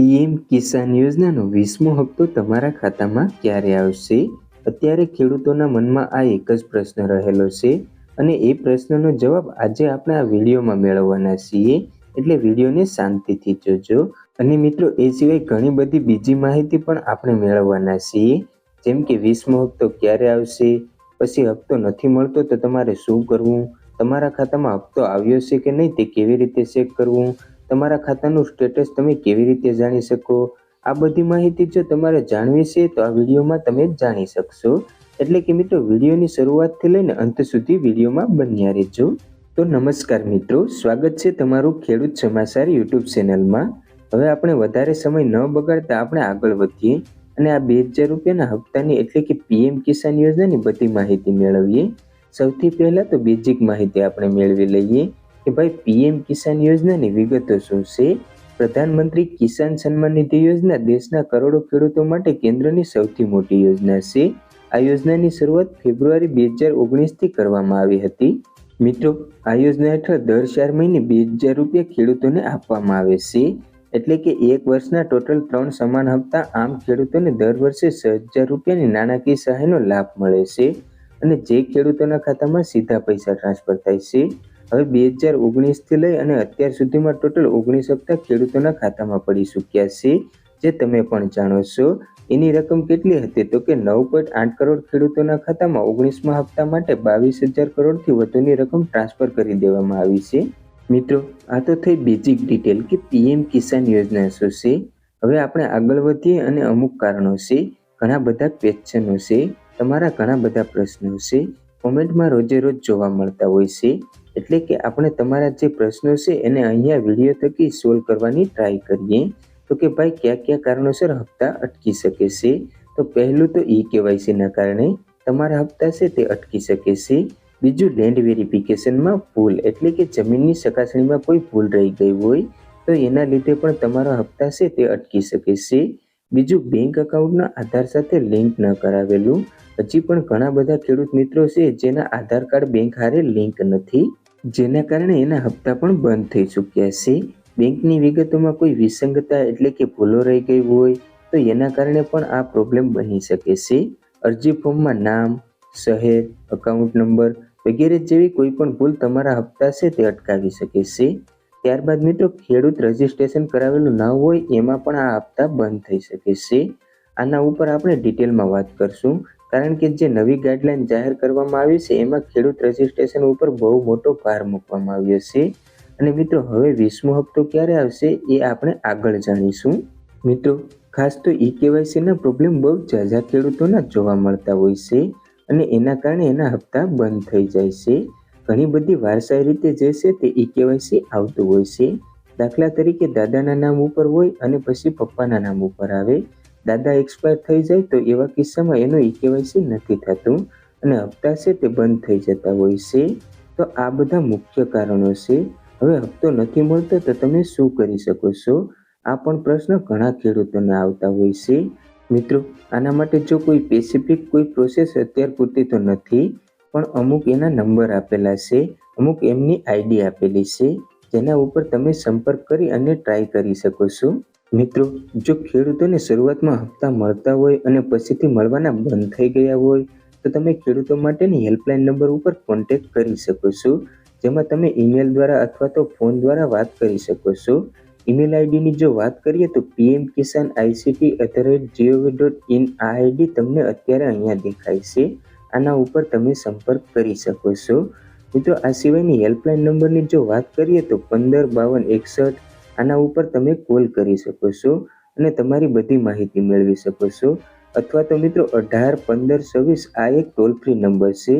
PM કિસાન યોજનાનો વીસમો હપ્તો તમારા ખાતામાં ક્યારે આવશે? અત્યારે ખેડૂતોના મનમાં આ એક જ પ્રશ્ન રહેલો છે અને એ પ્રશ્નનો જવાબ આજે આપણે આ વિડીયોમાં મેળવવાના છીએ. એટલે વિડીયોને શાંતિથી જોજો. અને મિત્રો, એ સિવાય ઘણી બધી બીજી માહિતી પણ આપણે મેળવવાના છીએ. જેમ કે વીસમો હપ્તો ક્યારે આવશે? પછી હપ્તો નથી મળતો તો તમારે શું કરવું? તમારા ખાતામાં હપ્તો આવ્યો છે કે નહીં તે કેવી રીતે ચેક કરવું? તમારા ખાતાનું સ્ટેટસ તમે કેવી રીતે જાણી શકો? આ બધી માહિતી જો તમારે જાણવી છે, તો આ વિડીયોમાં તમે જાણી શકશો. એટલે કે મિત્રો, વિડીયોની શરૂઆતથી લઈને અંત સુધી વિડીયોમાં બન્યા રહેજો. તો નમસ્કાર મિત્રો, સ્વાગત છે તમારું ખેડૂત સમાચાર યુટ્યુબ ચેનલમાં. હવે આપણે વધારે સમય ન બગાડતા આપણે આગળ વધીએ અને આ બે હજાર રૂપિયાના હપ્તાની એટલે કે પીએમ કિસાન યોજનાની બધી માહિતી મેળવીએ. સૌથી પહેલાં તો બેઝિક માહિતી આપણે મેળવી લઈએ. કે ભાઈ, પીએમ કિસાન યોજનાની વિગતો શું છે? પ્રધાનમંત્રી કિસાન સન્માન નિધિ યોજના દેશના કરોડો ખેડૂતો માટે કેન્દ્રની સૌથી મોટી યોજના છે. આ યોજનાની શરૂઆત ફેબ્રુઆરી બે હજાર ઓગણીસથી કરવામાં આવી હતી. મિત્રો, આ યોજના હેઠળ દર ચાર મહિને બે હજાર રૂપિયા ખેડૂતોને આપવામાં આવે છે. એટલે કે એક વર્ષના ટોટલ ત્રણ સમાન હપ્તા આમ ખેડૂતોને દર વર્ષે છ હજાર રૂપિયાની નાણાકીય સહાયનો લાભ મળે છે. અને જે ખેડૂતોના ખાતામાં સીધા પૈસા ટ્રાન્સફર થાય છે હવે બે હજાર ઓગણીસથી લઈ અને અત્યાર સુધીમાં ટોટલ ઓગણીસ હપ્તા ખેડૂતોના ખાતામાં પડી ચૂક્યા છે, જે તમે પણ જાણો છો. એની રકમ કેટલી હતી તો કે નવ પોઈન્ટ આઠ કરોડ ખેડૂતોના ખાતામાં ઓગણીસમા હપ્તા માટે બાવીસ હજાર કરોડથી વધુની રકમ ટ્રાન્સફર કરી દેવામાં આવી છે. મિત્રો, આ તો થઈ બેઝિક ડિટેલ કે પીએમ કિસાન યોજના શું છે? હવે આપણે આગળ વધીએ અને અમુક કારણો છે. ઘણા બધા ક્વેશ્ચનો છે. તમારા ઘણા બધા પ્રશ્નો છે. કોમેન્ટમાં રોજે રોજ જોવા મળતા હોય છે. એટલે કે આપણે તમારા જે પ્રશ્નો છે એને અહીંયા વીડિયો થકી સોલ્વ કરવાની ટ્રાય કરીએ. તો કે ભાઈ, કયા કયા કારણોસર હપ્તા અટકી શકે છે? તો પહેલું તો ઈ કેવાયસીના કારણે તમારા હપ્તા છે તે અટકી શકે છે. બીજું લેન્ડ વેરિફિકેશનમાં ભૂલ, એટલે કે જમીનની ચકાસણીમાં કોઈ ભૂલ રહી ગઈ હોય, તો એના લીધે પણ તમારા હપ્તા છે તે અટકી શકે છે. બીજું બેંક એકાઉન્ટના આધાર સાથે લિંક ન કરાવેલું. હજી પણ ઘણા બધા ખેડૂત મિત્રો છે જેના આધાર કાર્ડ બેંક હારે લિંક નથી. જેના કારણે એના હપ્તા પણ બંધ થઈ ચૂક્યા છે. બેંકની વિગતોમાં કોઈ વિસંગતતા એટલે કે ભૂલો રહી ગઈ હોય તો એના કારણે પણ આ પ્રોબ્લેમ બની શકે છે. અરજી ફોર્મમાં નામ, શહેર અકાઉન્ટ નંબર વગેરે જેવી કોઈ પણ ભૂલ તમારા હપ્તા છે તે અટકાવી શકે છે. ત્યારબાદ મિત્રો, ખેડૂત રજીસ્ટ્રેશન કરાવેલું ન હોય એમાં પણ આ હપ્તા બંધ થઈ શકે છે. આના ઉપર આપણે ડિટેલમાં વાત કરશું. કારણ કે જે નવી ગાઈડલાઈન જાહેર કરવામાં આવી છે, એમાં ખેડૂત રજીસ્ટ્રેશન ઉપર બહુ મોટો ભાર મૂકવામાં આવ્યો છે. અને મિત્રો, હવે વીસમો હપ્તો ક્યારે આવશે એ આપણે આગળ જાણીશું. મિત્રો, ખાસ તો ઈ કેવાયસીના પ્રોબ્લેમ બહુ ઝાઝા ખેડૂતોના જોવા મળતા હોય છે અને એના કારણે એના હપ્તા બંધ થઈ જાય છે. ઘણી બધી વારસાઈ રીતે જે છે તે ઈ કેવાયસી આવતું હોય છે. દાખલા તરીકે દાદાના નામ ઉપર હોય અને પછી પપ્પાના નામ ઉપર આવે. દાદા એક્સપાયર થઈ જાય તો એવા કિસ્સામાં એનું ઈ કેવાયસી નથી થતું અને હપ્તા છે તે બંધ થઈ જતા હોય છે. તો આ બધા મુખ્ય કારણો છે. હવે હપ્તો નથી મળતો તો તમે શું કરી શકો છો? આ પણ પ્રશ્ન ઘણા ખેડૂતોને આવતા હોય છે. મિત્રો, આના માટે જો કોઈ સ્પેસિફિક કોઈ પ્રોસેસ અત્યાર પૂરતી તો નથી, પણ અમુક એના નંબર આપેલા છે. અમુક એમની આઈડી આપેલી છે. જેના ઉપર તમે સંપર્ક કરી અને ટ્રાય કરી શકો છો. મિત્રો, જો ખેડૂતોને શરૂઆતમાં હપ્તા મળતા હોય અને પછીથી મળવાના બંધ થઈ ગયા હોય, તો તમે ખેડૂતો માટેની હેલ્પલાઇન નંબર ઉપર કોન્ટેક્ટ કરી શકો છો, જેમાં તમે ઈમેલ દ્વારા અથવા તો ફોન દ્વારા વાત કરી શકો છો. ઈમેલ આઈડીની જો વાત કરીએ તો PM Kisan ICT at G O V dot ID તમને અત્યારે અહીંયા દેખાય છે. આના ઉપર તમે સંપર્ક કરી શકો છો. મિત્રો, આ સિવાયની હેલ્પલાઇન નંબરની જો વાત કરીએ તો પંદર બાવન એકસઠ આના ઉપર તમે કોલ કરી શકો છો અને તમારી બધી માહિતી મેળવી શકો છો. અથવા તો મિત્રો અઢાર પંદર છવ્વીસ આ એક ટોલ ફ્રી નંબર છે,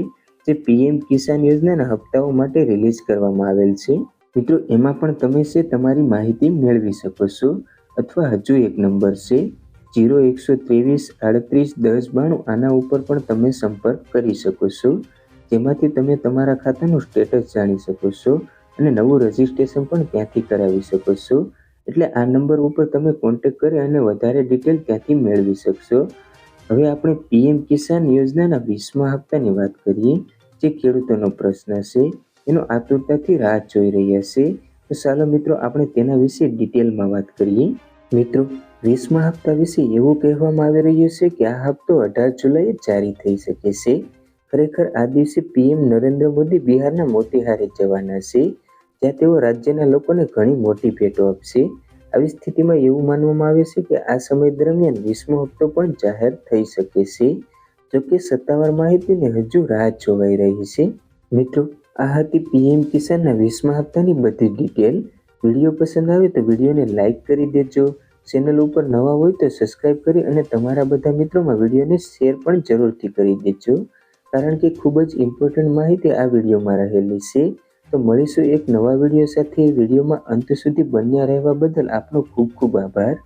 જે પીએમ કિસાન યોજનાના હપ્તાઓ માટે રિલીઝ કરવામાં આવેલ છે. મિત્રો એમાં પણ તમે છે તમારી માહિતી મેળવી શકો છો. અથવા હજુ એક નંબર છે જીરો એકસો ત્રેવીસ આડત્રીસ દસ બાણું આના ઉપર પણ તમે સંપર્ક કરી શકો છો. જેમાંથી તમે તમારા ખાતાનું સ્ટેટસ જાણી શકો છો. અને નવું રજિસ્ટ્રેશન પણ ત્યાંથી કરાવી શકો છો. એટલે આ નંબર ઉપર તમે કોન્ટેક કરી અને વધારે ડિટેલ ત્યાંથી મેળવી શકશો. હવે આપણે પીએમ કિસાન યોજનાના વીસમા હપ્તાની વાત કરીએ. જે ખેડૂતોનો પ્રશ્ન છે. એનો આતુરતાથી રાહ જોઈ રહ્યા છે. તો ચાલો મિત્રો, આપણે તેના વિશે ડિટેલમાં વાત કરીએ. મિત્રો, વીસમા હપ્તા વિશે એવું કહેવામાં આવી રહ્યું છે કે આ હપ્તો અઢાર જુલાઈએ જારી થઈ શકે છે. ખરેખર આ દિવસે પીએમ નરેન્દ્ર મોદી બિહારના મોતીહારે જવાના છે. જ્યાં તેઓ રાજ્યના લોકોને ઘણી મોટી ભેટો આપશે. આવી સ્થિતિમાં એવું માનવામાં આવે છે કે આ સમય દરમિયાન વીસમો હપ્તો પણ જાહેર થઈ શકે છે. જોકે સત્તાવાર માહિતીને હજુ રાહ જોવાઈ રહી છે. મિત્રો, આ હતી પીએમ કિસાનના વીસમા હપ્તાની બધી ડિટેલ. વીડિયો પસંદ આવે તો વિડીયોને લાઇક કરી દેજો. ચેનલ ઉપર નવા હોય તો સબસ્ક્રાઇબ કરી અને તમારા બધા મિત્રોમાં વિડીયોને શેર પણ જરૂરથી કરી દેજો. કારણ કે ખૂબ જ ઇમ્પોર્ટન્ટ માહિતી આ વિડીયોમાં રહેલી છે. તો મળીશું એક નવા વીડિયો સાથે. વિડીયોમાં અંત સુધી બન્યા રહેવા બદલ આપનો ખૂબ ખૂબ આભાર.